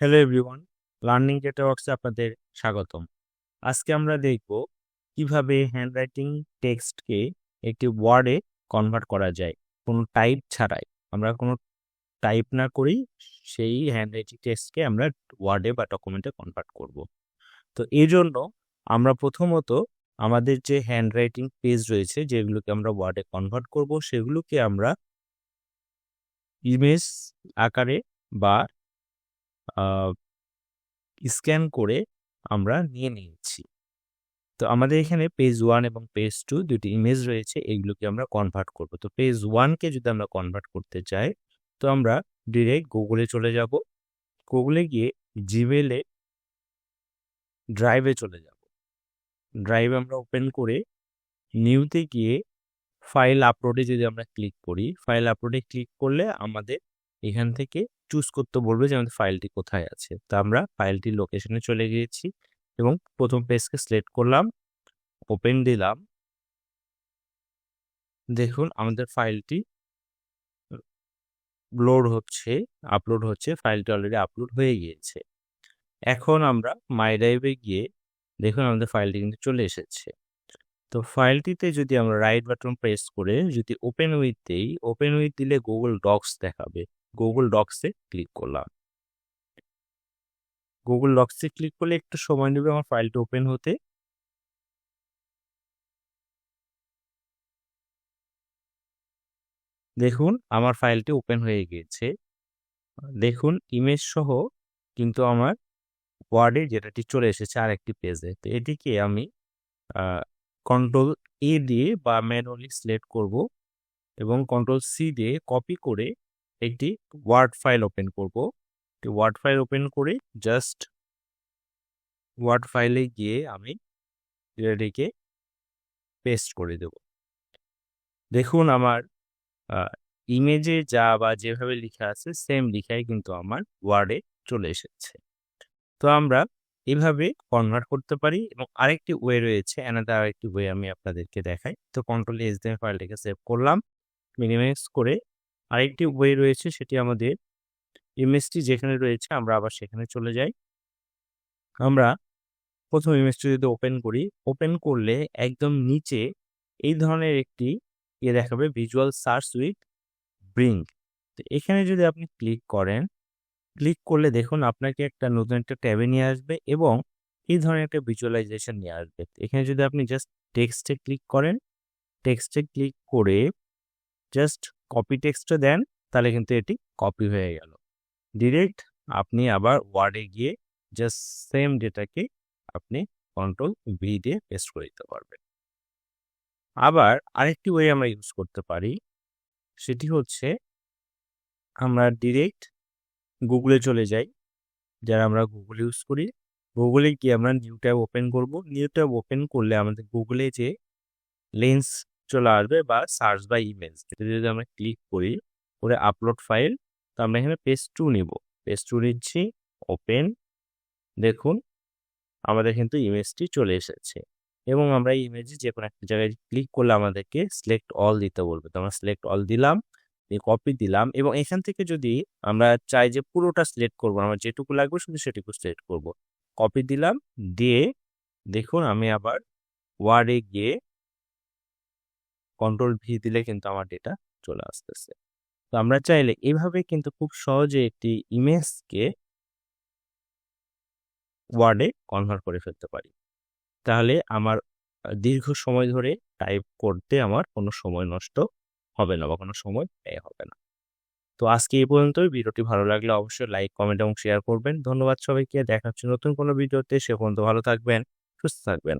Hello everyone learning data ওয়ার্কসে আপনাদের স্বাগতম। আজকে আমরা দেখব কীভাবে হ্যান্ডরাইটিং টেক্সটকে একটি ওয়ার্ডে কনভার্ট করা যায়। কোনো টাইপ ছাড়াই। আমরা কোনো টাইপ না করেই সেই হ্যান্ডরাইটিং টেক্সটকে আমরা ওয়ার্ডে বা ডকুমেন্টে কনভার্ট করব। তো এই জন্য আমরা প্রথমত আমাদের যে হ্যান্ডরাইটিং পেজ রয়েছে, যেগুলোকে আমরা ওয়ার্ডে কনভার্ট করব, সেগুলোকে আমরা ইমেজ আকারে বা স্ক্যান করে আমরা নিয়ে নিয়েছি। তো আমাদের এখানে পেজ ওয়ান এবং পেজ টু দুটি ইমেজ রয়েছে, এইগুলোকে আমরা কনভার্ট করব। তো পেজ ওয়ানকে যদি আমরা কনভার্ট করতে চাই, তো আমরা ডিরেক্ট গুগলে চলে যাব। গুগলে গিয়ে জিমেলে ড্রাইভে চলে যাব। ড্রাইভ আমরা ওপেন করে নিউতে গিয়ে ফাইল আপলোডে যদি আমরা ক্লিক করি ফাইল আপলোডে ক্লিক করলে আমাদের এখান থেকে চুজ করতে বলবে যে আমাদের ফাইলটি কোথায় আছে। তো আমরা ফাইলটির লোকেশনে চলে গিয়েছি এবং প্রথম পেজকে সিলেক্ট করলাম ওপেন দিলাম। দেখুন আমাদের ফাইলটি লোড হচ্ছে আপলোড হচ্ছে ফাইলটি অলরেডি আপলোড হয়ে গিয়েছে। এখন আমরা মাই ড্রাইভে গিয়ে দেখুন আমাদের ফাইলটি কিন্তু চলে এসেছে। তো ফাইলটিতে যদি আমরা রাইট বাটন প্রেস করে যদি ওপেন উইথ দেই ওপেন উইথ দিলে গুগল ডক্স দেখাবে। গুগল ডক্সে ক্লিক করলাম। গুগল ডক্সে ক্লিক করলে একটু সময় নেবে আমার ফাইলটা ওপেন হতে। দেখুন, আমার ফাইলটি ওপেন হয়ে গিয়েছে। দেখুন ইমেজ সহ কিন্তু আমার ওয়ার্ডে যেটাটি চলে এসেছে আর একটি পেজে তো এটিকে আমি কন্ট্রোল এ দিয়ে বা ম্যানুয়ালি সিলেক্ট করব এবং কন্ট্রোল সি দিয়ে কপি করে একটি ওয়ার্ড ফাইল ওপেন করব। একটি ওয়ার্ড ফাইল ওপেন করে জাস্ট ওয়ার্ড ফাইলে গিয়ে আমি এটিকে পেস্ট করে দেব। দেখুন আমার ইমেজে যা বা যেভাবে লেখা আছে সেম লিখাই কিন্তু আমার ওয়ার্ডে চলে এসেছে। তো আমরা এভাবে কনভার্ট করতে পারি এবং আরেকটি ওয়ে রয়েছে এনাদের আরেকটি ওয়ে আমি আপনাদেরকে দেখাই। তো কন্ট্রোল এস দিয়ে ফাইলটাকে সেভ করলাম মিনিমাইজ করে আরেকটি ওয়ে রয়েছে, সেটি আমাদের ইমেজটি যেখানে রয়েছে, আমরা আবার সেখানে চলে যাই। আমরা প্রথম ইমেজটি যদি ওপেন করি ওপেন করলে একদম নিচে এই ধরনের একটি ইয়ে দেখাবে ভিজুয়াল সার্চ উইথ ব্রিং তো এখানে যদি আপনি ক্লিক করেন ক্লিক করলে দেখুন আপনাকে একটা নতুন একটা ট্যাবে নিয়ে আসবে এবং এই ধরনের একটা ভিজুয়ালাইজেশন নিয়ে আসবে। এখানে যদি আপনি জাস্ট টেক্সটে ক্লিক করেন টেক্সটে ক্লিক করে জাস্ট কপি টেক্সটটা দেন, তাহলে কিন্তু এটি কপি হয়ে গেল। ডিরেক্ট আপনি আবার ওয়ার্ডে গিয়ে জাস্ট সেম ডেটাকে আপনি কন্ট্রোল ভি দিয়ে পেস্ট করে দিতে পারবেন। আবার আরেকটি ওয়ে আমরা ইউজ করতে পারি, সেটি হচ্ছে আমরা ডিরেক্ট গুগলে চলে যাই। যারা আমরা গুগল ইউজ করি গুগলে গিয়ে আমরা নিউ ট্যাব ওপেন করব। নিউ ট্যাব ওপেন করলে আমাদের গুগলে যে লেন্স চলে আসবে বা সার্চ বা ইমেজ যদি আমরা ক্লিক করি, করে আপলোড ফাইল তো আমরা এখানে পেজ টু নিব। পেজ টু নিচ্ছি ওপেন দেখুন, আমাদের কিন্তু ইমেজটি চলে এসেছে। এবং আমরা এই ইমেজে যে কোনো একটা জায়গায় ক্লিক করলে আমাদেরকে সিলেক্ট অল দিতে বলবে। তো আমরা সিলেক্ট অল দিলাম কপি দিলাম এবং এখান থেকে যদি আমরা চাই যে পুরোটা সিলেক্ট করব, আমার যেটুকু লাগবে শুধু সেটুকু সিলেক্ট করব। কপি দিলাম, দিয়ে দেখুন আমি আবার ওয়ার্ডে গিয়ে কন্ট্রোল ভি দিলে কিন্তু আমার ডেটা চলে আসতেছে। তো আমরা চাইলে এভাবে কিন্তু খুব সহজে একটি ইমেজকে ওয়ার্ডে কনভার্ট করে ফেলতে পারি। তাহলে আমার দীর্ঘ সময় ধরে টাইপ করতে আমার কোনো সময় নষ্ট হবে না বা কোনো সময় ব্যয় হবে না। তো আজকে এই পর্যন্তই। ভিডিওটি ভালো লাগলে অবশ্যই লাইক কমেন্ট এবং শেয়ার করবেন। ধন্যবাদ সবাইকে। দেখা হচ্ছে নতুন কোনো ভিডিওতে। সে পর্যন্ত ভালো থাকবেন, সুস্থ থাকবেন।